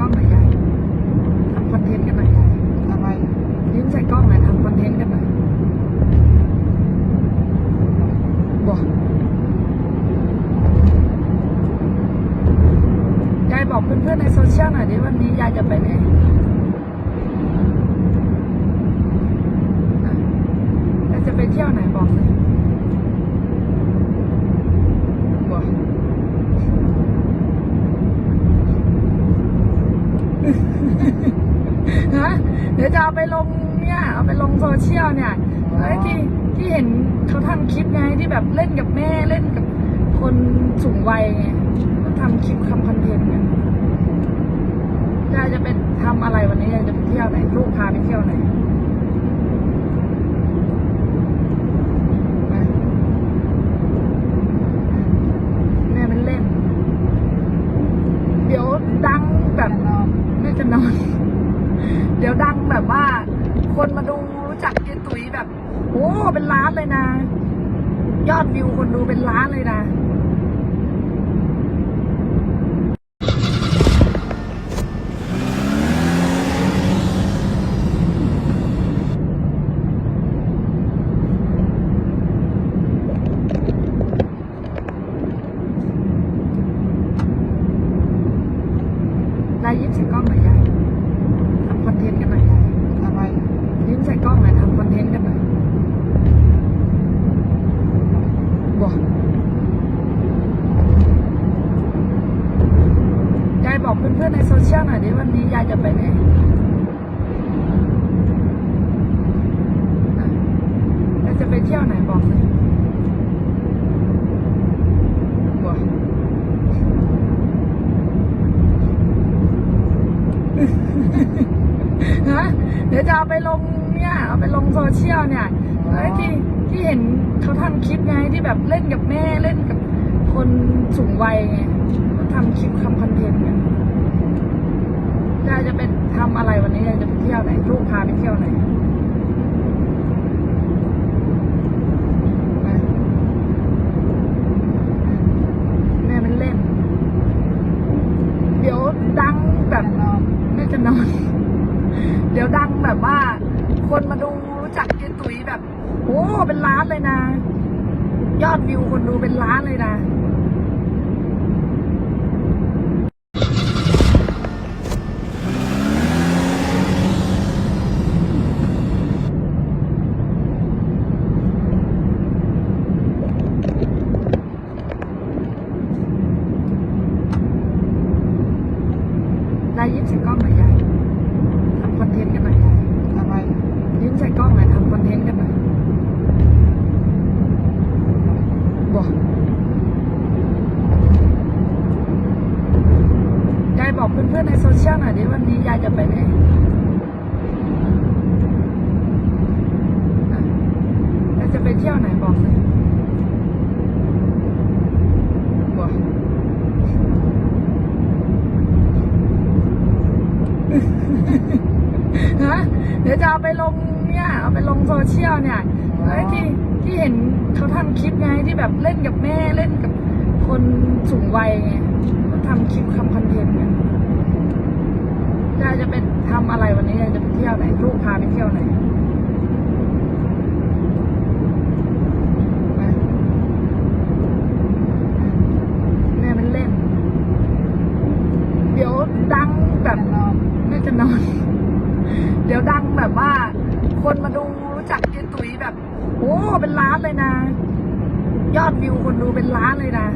นายยิ้มใส่กล้องหน่อยยายทำคอนเทนต์กันหน่อยยายทำไมยิ้มใส่กล้องหน่อยทำคอนเทนต์กันหน่อยบอกยายบอกเพื่อนๆในโซเชียลหน่อยดิวันนี้ยายจะไปไหนอะยายจะไปเที่ยวไหนบอกเลยบอก ฮะ เดี๋ยวจะเอาไปลงเนี่ยเอาไปลงโซเชียลเนี่ยไอ้ที่ที่เห็นเขาทำคลิปไงที่แบบเล่นกับแม่เล่นกับคนสูงวัยไงเขาทำคลิปทำคอนเทนต์กันยายจะไปทำอะไรวันนี้ยายจะไปเที่ยวไหนลูกพาไปเที่ยวไหนแม่มันเล่น เดี๋ยวดังแบบแม่จะนอน เดี๋ยวดังแบบว่า คนมาดูรู้จักเจตุ๋ยแบบ โอ้เป็นล้านเลยนะ ยอดวิวคนดูเป็นล้านเลยนะ นายยิ้มใส่กล้องหน่อยยายทำคอนเทนต์ กันหน่อยทำไมยิ้มใส่กล้องหน่อยทำคอนเทนต์กันหน่อยบอกยายบอกเพื่อนๆในโซเชียลหน่อยดิวันนี้ยายจะไปไหนอะยายจะไปเที่ยวไหนบอกเลยบอก เดี๋ยวจะเอาไปลงเนี่ยเอาไปลงโซเชียลเนี่ยไอ้ยที่ที่เห็นเขาทำคลิปไงที่แบบเล่นกับแม่เล่นกับคนสูงวัยไงเขาทำคลิปทำคอนเทนต์กันยายจะเป็นทำอะไรวันนี้ยายจะไปเที่ยวไหนลูกพาไปเที่ยวไหนไปแม่มันเล่น เดี๋ยวดังแบบ นอน แม่จะนอน เดี๋ยวดังแบบว่า คนมาดูรู้จั กแบบว่า คนมาดูรู้จักเจตุ๋ยแบบ โอ้เป็นล้านเลยนะ ยอดวิวคนดูเป็นล้านเลยนะได้ยิบใส่กล้อ来，一起干嘛呀？ เท่นกันไปทำคอนเทนต์กันนายยิ้มใส่กล้องหน่อยยาทำคอนเทนต์กันไมยิ้มใส่กล้องหน่อยทำคอนเทนต์กันหน่อยบอกยายบอกเพื่อนๆในโซเชียลหน่อยดิวันนี้ยายจะไปไหนยายจะไปเที่ยวไหนบอกเลยบอก ฮะเดี๋ยวจะเอาไปลงเนี่ยเอาไปลงโซเชียลเนี่ยไอ้ยที่ที่เห็นเขาทำคลิปไงที่แบบเล่นกับแม่เล่นกับคนสูงวัยไงเขาทำคลิปทำคอนเทนต์กันยายจะไปทำอะไรวันนี้ยายจะไปเที่ยวไหนลูกพาไปเที่ยวไหนแม่มันเล่น เดี๋ยวดังแบบนอนแม่จะนอน เดี๋ยวดังแบบว่า คนมาดูรู้จักเจนตุ๋ยแบบ โอ้เป็นล้านเลยนะ ยอดวิวคนดูเป็นล้านเลยนะ